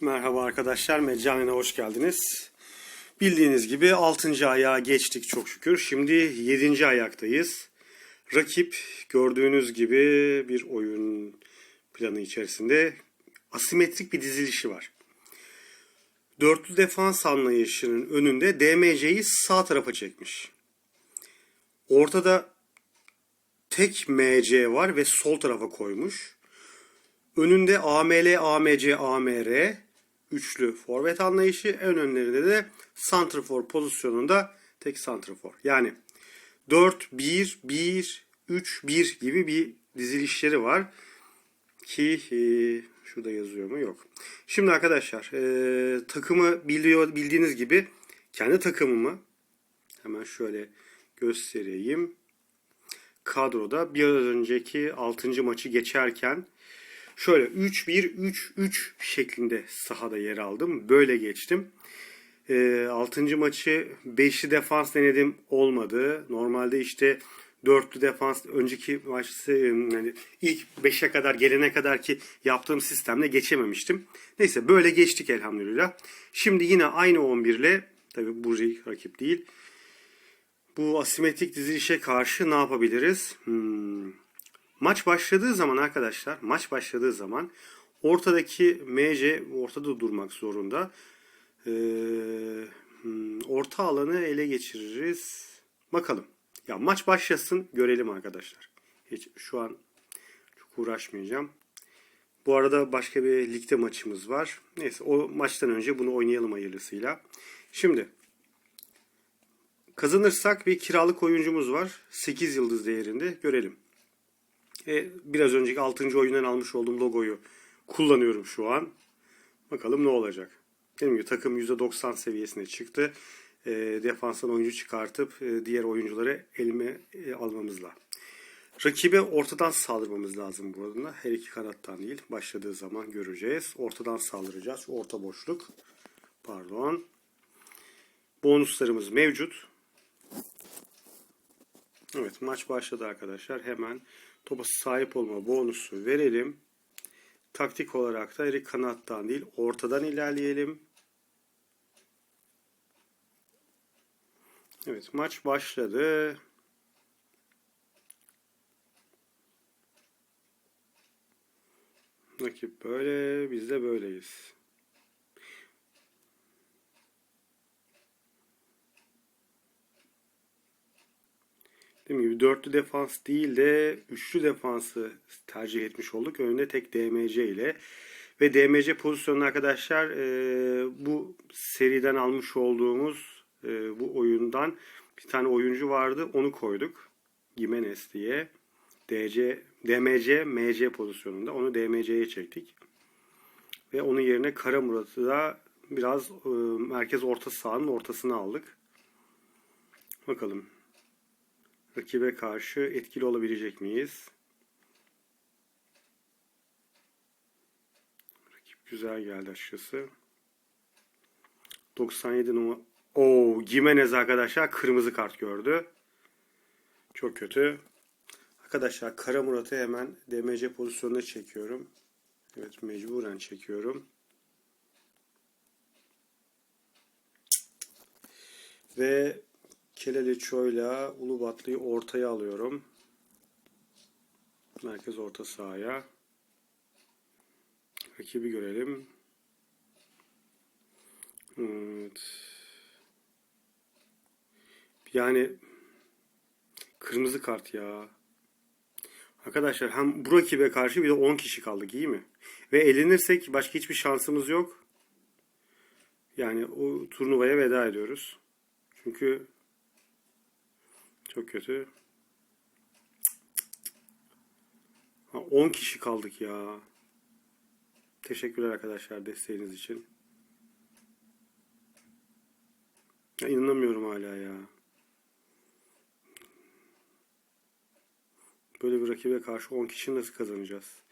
Merhaba arkadaşlar, Meccanen'e hoş geldiniz. Bildiğiniz gibi 6. ayağa geçtik çok şükür. Şimdi 7. ayaktayız. Rakip gördüğünüz gibi bir oyun planı içerisinde asimetrik bir dizilişi var. Dörtlü defans anlayışının önünde DMC'yi sağ tarafa çekmiş. Ortada tek MC var ve sol tarafa koymuş. Önünde AML, AMC, AMR üçlü forvet anlayışı. En önlerinde de santrafor pozisyonunda tek santrafor. Yani 4 1 1 3 1 gibi bir dizilişleri var ki e, şurada yazıyor mu? Yok. Şimdi arkadaşlar e, takımı biliyor bildiğiniz gibi kendi takımımı hemen şöyle göstereyim. Kadroda bir önceki 6. maçı geçerken Şöyle 3-1-3-3 şeklinde sahada yer aldım. Böyle geçtim. E, 6. maçı 5'li defans denedim. Olmadı. Normalde işte dörtlü defans önceki maçı yani ilk 5'e kadar gelene kadar ki yaptığım sistemle geçememiştim. Neyse böyle geçtik elhamdülillah. Şimdi yine aynı 11 ile tabi bu rakip değil. Bu asimetrik dizilişe karşı ne yapabiliriz? Hmm. Maç başladığı zaman arkadaşlar, maç başladığı zaman ortadaki MC ortada durmak zorunda. Ee, hmm, orta alanı ele geçiririz. Bakalım. Ya maç başlasın görelim arkadaşlar. Hiç şu an çok uğraşmayacağım. Bu arada başka bir ligde maçımız var. Neyse o maçtan önce bunu oynayalım hayırlısıyla. Şimdi kazanırsak bir kiralık oyuncumuz var. 8 yıldız değerinde görelim. E, biraz önceki 6. oyundan almış olduğum logoyu kullanıyorum şu an. Bakalım ne olacak. Dediğim gibi takım %90 seviyesine çıktı. E, defanstan oyuncu çıkartıp e, diğer oyuncuları elime e, almamızla. Rakibe ortadan saldırmamız lazım bu arada. Her iki kanattan değil. Başladığı zaman göreceğiz. Ortadan saldıracağız. Orta boşluk. Pardon. Bonuslarımız mevcut. Evet maç başladı arkadaşlar. Hemen topa sahip olma bonusu verelim. Taktik olarak da Erik kanattan değil ortadan ilerleyelim. Evet maç başladı. Rakip böyle biz de böyleyiz. Dediğim gibi dörtlü defans değil de üçlü defansı tercih etmiş olduk. Önünde tek DMC ile. Ve DMC pozisyonu arkadaşlar e, bu seriden almış olduğumuz e, bu oyundan bir tane oyuncu vardı. Onu koyduk. Jimenez diye. DC, DMC, MC pozisyonunda. Onu DMC'ye çektik. Ve onun yerine Kara Murat'ı da biraz e, merkez orta sahanın ortasına aldık. Bakalım rakibe karşı etkili olabilecek miyiz? Rakip güzel geldi açıkçası. 97 numara. Oo, Gimenez arkadaşlar kırmızı kart gördü. Çok kötü. Arkadaşlar Kara Murat'ı hemen DMC pozisyonuna çekiyorum. Evet mecburen çekiyorum. Ve Keleli Çoy'la Ulubatlı'yı ortaya alıyorum. Merkez orta sahaya. Rakibi görelim. Evet. Yani kırmızı kart ya. Arkadaşlar hem bu rakibe karşı bir de 10 kişi kaldık iyi mi? Ve elenirsek başka hiçbir şansımız yok. Yani o turnuvaya veda ediyoruz. Çünkü çok kötü. Ha, 10 kişi kaldık ya. Teşekkürler arkadaşlar desteğiniz için. Ya inanamıyorum hala ya. Böyle bir rakibe karşı 10 kişi nasıl kazanacağız?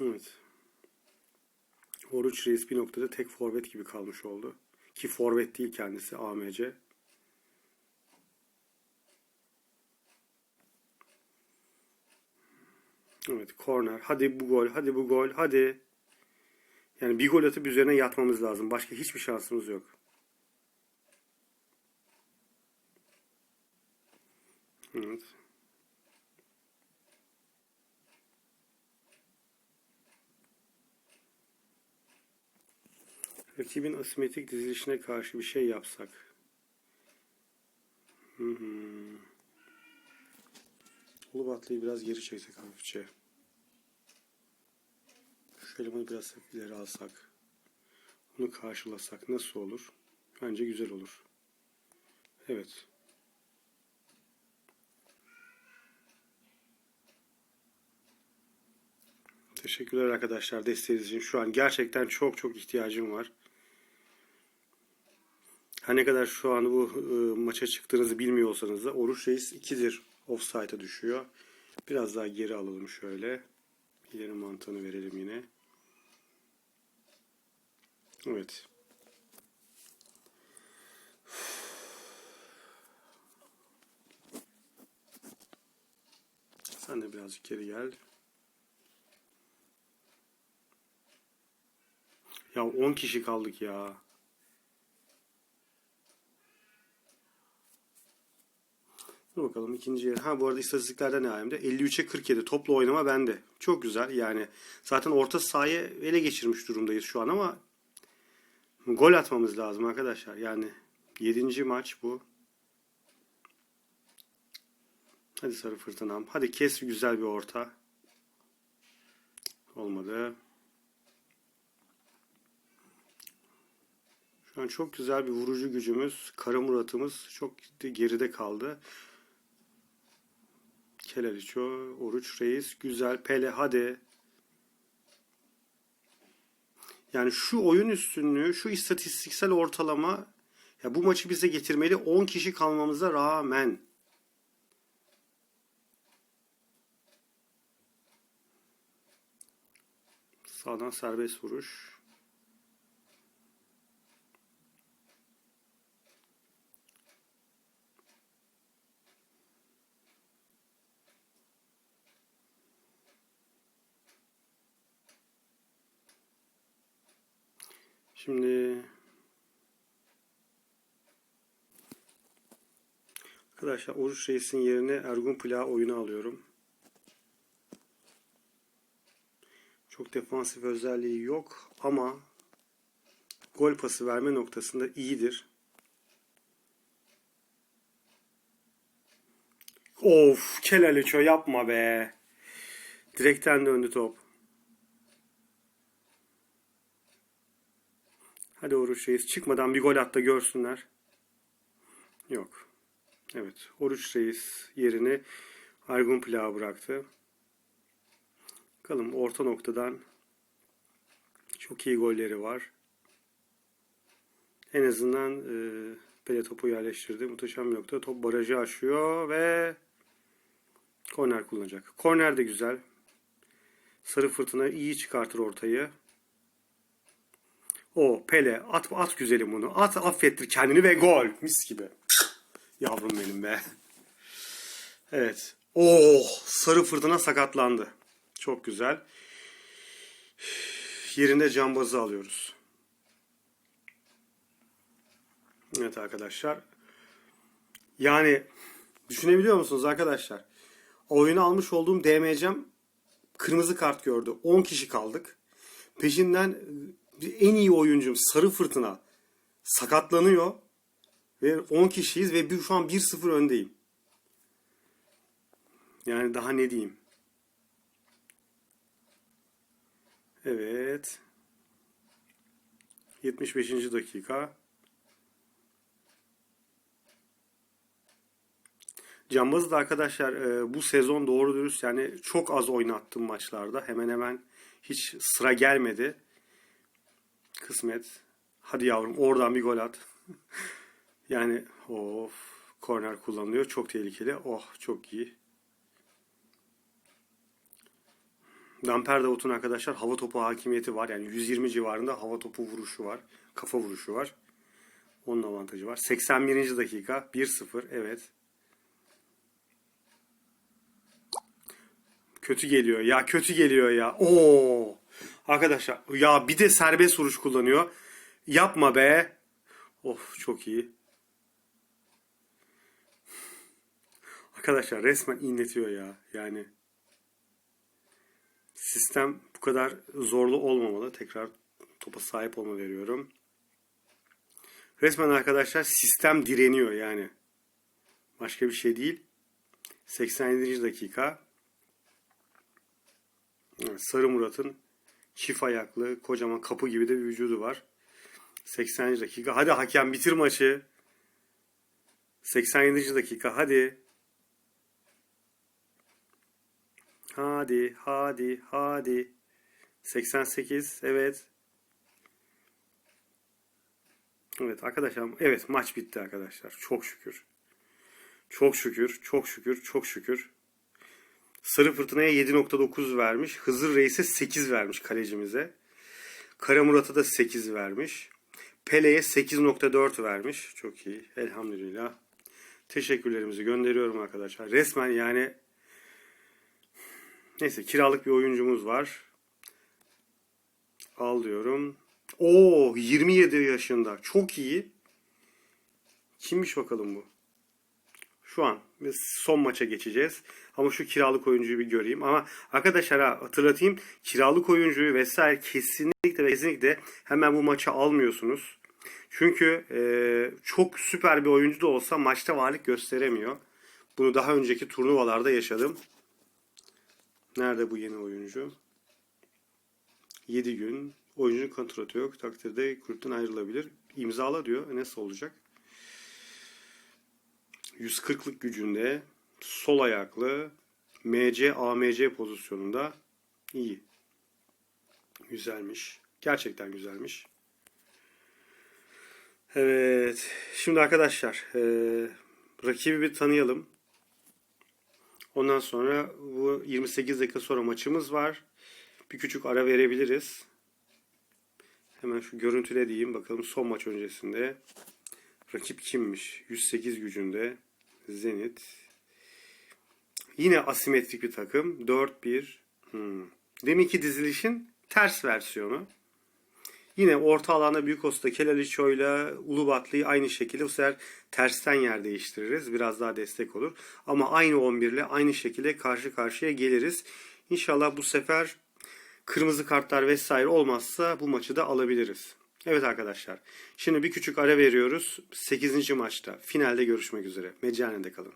Evet. Oruç Reis noktada tek forvet gibi kalmış oldu. Ki forvet değil kendisi AMC. Evet Korner. Hadi bu gol. Hadi bu gol. Hadi. Yani bir gol atıp üzerine yatmamız lazım. Başka hiçbir şansımız yok. Evet. Rakibin asimetrik dizilişine karşı bir şey yapsak. Hı hı. Ulubatlı'yı biraz geri çeksek hafifçe. Şu elemanı biraz ileri alsak. Onu karşılasak nasıl olur? Bence güzel olur. Evet. Teşekkürler arkadaşlar desteğiniz için. Şu an gerçekten çok çok ihtiyacım var. Her ne kadar şu an bu e, maça çıktığınızı bilmiyor olsanız da Oruç Reis 2'dir offside'a düşüyor. Biraz daha geri alalım şöyle. İleri mantığını verelim yine. Evet. Sen de birazcık geri gel. Ya 10 kişi kaldık ya. Bakalım ikinci Ha bu arada istatistiklerde ne alemde? 53'e 47 toplu oynama bende. Çok güzel yani. Zaten orta sahayı ele geçirmiş durumdayız şu an ama gol atmamız lazım arkadaşlar. Yani 7. maç bu. Hadi sarı fırtınam. Hadi kes güzel bir orta. Olmadı. Şu an çok güzel bir vurucu gücümüz. Kara Murat'ımız çok geride kaldı. Keleriço, Oruç Reis, güzel. Pele hadi. Yani şu oyun üstünlüğü, şu istatistiksel ortalama ya bu maçı bize getirmeli 10 kişi kalmamıza rağmen. Sağdan serbest vuruş. Şimdi arkadaşlar Oruç Reis'in yerine Ergun Pla oyunu alıyorum. Çok defansif özelliği yok ama gol pası verme noktasında iyidir. Of Kelaliço yapma be. Direkten döndü top. Hadi Oruç Reis çıkmadan bir gol at da görsünler. Yok. Evet. Oruç Reis yerini Argun Plağı bıraktı. Bakalım orta noktadan çok iyi golleri var. En azından e, Pele topu yerleştirdi. Muhteşem nokta. Top barajı aşıyor ve korner kullanacak. Korner de güzel. Sarı fırtına iyi çıkartır ortayı. O Pele at at güzelim bunu. At affettir kendini ve gol. Mis gibi. Yavrum benim be. Evet. Oh sarı fırtına sakatlandı. Çok güzel. Yerinde cambazı alıyoruz. Evet arkadaşlar. Yani düşünebiliyor musunuz arkadaşlar? Oyunu almış olduğum DMC'm kırmızı kart gördü. 10 kişi kaldık. Peşinden en iyi oyuncum Sarı Fırtına sakatlanıyor. Ve 10 kişiyiz ve bir, şu an 1-0 öndeyim. Yani daha ne diyeyim. Evet. 75. dakika. Cambazı da arkadaşlar e, bu sezon doğru dürüst yani çok az oynattım maçlarda. Hemen hemen hiç sıra gelmedi. Kısmet. Hadi yavrum oradan bir gol at. yani of korner kullanılıyor. Çok tehlikeli. Oh çok iyi. Damper Davut'un arkadaşlar hava topu hakimiyeti var. Yani 120 civarında hava topu vuruşu var. Kafa vuruşu var. Onun avantajı var. 81. dakika 1-0 evet. Kötü geliyor ya kötü geliyor ya. Oo. Arkadaşlar ya bir de serbest vuruş kullanıyor. Yapma be. Of çok iyi. Arkadaşlar resmen inletiyor ya. Yani sistem bu kadar zorlu olmamalı. Tekrar topa sahip olma veriyorum. Resmen arkadaşlar sistem direniyor yani. Başka bir şey değil. 87. dakika. Sarı Murat'ın çift ayaklı kocaman kapı gibi de bir vücudu var. 80. dakika. Hadi hakem bitir maçı. 87. dakika. Hadi. Hadi, hadi, hadi. 88. Evet. Evet arkadaşlar. Evet maç bitti arkadaşlar. Çok şükür. Çok şükür, çok şükür, çok şükür. Sarı Fırtına'ya 7.9 vermiş. Hızır Reis'e 8 vermiş kalecimize. Kara Murat'a da 8 vermiş. Pele'ye 8.4 vermiş. Çok iyi. Elhamdülillah. Teşekkürlerimizi gönderiyorum arkadaşlar. Resmen yani neyse kiralık bir oyuncumuz var. Al diyorum. Oo 27 yaşında. Çok iyi. Kimmiş bakalım bu? Şu an son maça geçeceğiz. Ama şu kiralık oyuncuyu bir göreyim. Ama arkadaşlar ha, hatırlatayım. Kiralık oyuncuyu vesaire kesinlikle ve kesinlikle hemen bu maça almıyorsunuz. Çünkü e, çok süper bir oyuncu da olsa maçta varlık gösteremiyor. Bunu daha önceki turnuvalarda yaşadım. Nerede bu yeni oyuncu? 7 gün. Oyuncunun kontratı yok. Takdirde kulüpten ayrılabilir. İmzala diyor. E, Nasıl olacak? 140'lık gücünde sol ayaklı MC AMC pozisyonunda iyi. Güzelmiş. Gerçekten güzelmiş. Evet. Şimdi arkadaşlar e, rakibi bir tanıyalım. Ondan sonra bu 28 dakika sonra maçımız var. Bir küçük ara verebiliriz. Hemen şu görüntüle diyeyim bakalım son maç öncesinde. Rakip kimmiş? 108 gücünde. Zenit. Yine asimetrik bir takım. 4-1. Hmm. Deminki dizilişin ters versiyonu. Yine orta alanda Büyükos'ta Kelaliço ile Ulubatlı'yı aynı şekilde bu sefer tersten yer değiştiririz. Biraz daha destek olur. Ama aynı 11 ile aynı şekilde karşı karşıya geliriz. İnşallah bu sefer kırmızı kartlar vesaire olmazsa bu maçı da alabiliriz. Evet arkadaşlar. Şimdi bir küçük ara veriyoruz. 8. maçta finalde görüşmek üzere. Meccane'de kalın.